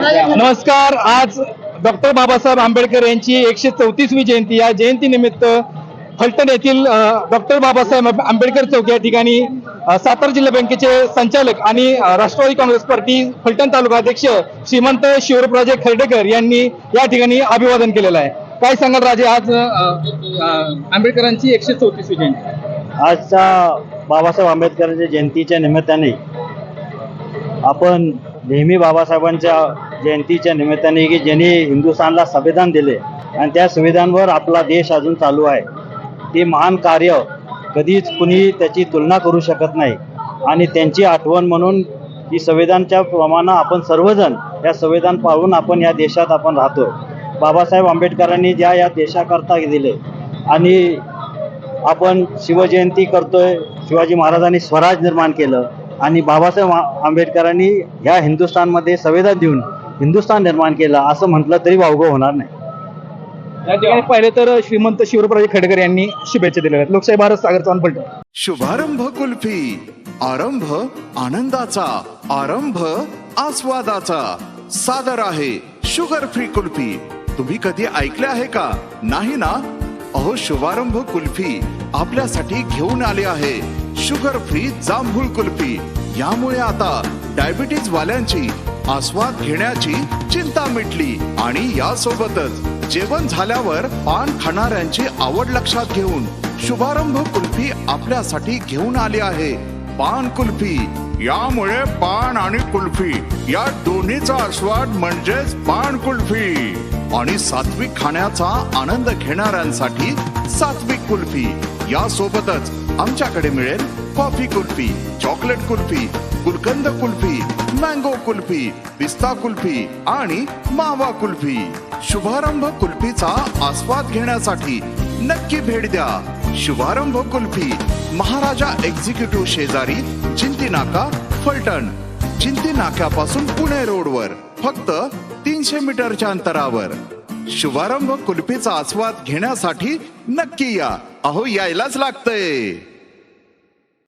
नमस्कार आज डॉक्टर बाबासाहेब आंबेडकर यांची एकशे चौतीसवी जयंती. या जयंतीनिमित्त फलटण येथील डॉक्टर बाबासाहेब आंबेडकर चौक या ठिकाणी सातारा जिल्हा बँकेचे संचालक आणि राष्ट्रवादी काँग्रेस पार्टी फलटण तालुका अध्यक्ष श्रीमंत शिवराजे खर्डेकर यांनी या ठिकाणी अभिवादन केलेलं आहे. काय सांगाल राजे आज आंबेडकरांची एकशे चौतीसवी जयंती? आजच्या बाबासाहेब आंबेडकरांच्या जयंतीच्या निमित्ताने आपण नेहमी बाबासाहेबांच्या जयंतीच्या निमित्ताने की ज्यांनी हिंदुस्थानला संविधान दिले आणि त्या संविधानवर आपला देश अजून चालू आहे. ते महान कार्य कधीच कुणी त्याची तुलना करू शकत नाही. आणि त्यांची आठवण म्हणून ही संविधानच्या प्रमाणे आपण सर्वजण या संविधान पाळून आपण या देशात आपण राहतो. बाबासाहेब आंबेडकरांनी ज्या या देशाकरता दिले आणि आपण शिवजयंती करतोय शिवाजी महाराजांनी स्वराज निर्माण केलं आणि बाबासाहेब आंबेडकरांनी ह्या हिंदुस्थानमध्ये संविधान देऊन हिंदुस्थान निर्माण केलं असं म्हटलं तरी वावगं होणार नाही. या ठिकाणी पाहिले तर श्रीमंत शिवराजे खडकर यांनी शुभेच्छा दिलेल्या आहेत. लोकशाही भारत सागर चव्हाण शुभारंभ कुल्फी आरंभ आनंदाचा आरंभ आस्वादाचा. सादर आहे शुगर फ्री कुल्फी. तुम्ही कधी ऐकले आहे का? नाही ना? अहो शुभारंभ कुल्फी आपल्यासाठी घेऊन आले आहे. शुगर फ्री जांभूळ कुल्फी. यामुळे आता डायबिटीज वाल्यांची आस्वाद घेण्याची चिंता मिटली आणि यासोबतच जेवण झाल्यावर पान खाणाऱ्यांची आवड लक्षात घेऊन शुभारंभ कुल्फी आपल्यासाठी घेऊन आली आहे. पान कुल्फी. यामुळे पान आणि कुल्फी या दोन्हीचा आस्वाद म्हणजेच पान कुल्फी. आणि सात्विक खाण्याचा आनंद घेणाऱ्यांसाठी सात्विक कुल्फी. यासोबतच आमच्याकडे मिळेल coffee kulfi chocolate kulfi gulkand kulfi mango kulfi पिस्ता कुल्फी आणि मावा कुल्फी. शुभारंभ कुल्फीचा आस्वाद घेण्यासाठी नक्की भेट द्या. शुभारंभ कुल्फी महाराजा एक्झिक्युटिव्ह शेजारी जिंती नाका फलटण. जिंती नाक्यापासून पुणे रोडवर फक्त तीनशे मीटरच्या अंतरावर. शुभारंभ कुल्फीचा आस्वाद घेण्यासाठी नक्की या. अहो यायलाच लागतंय.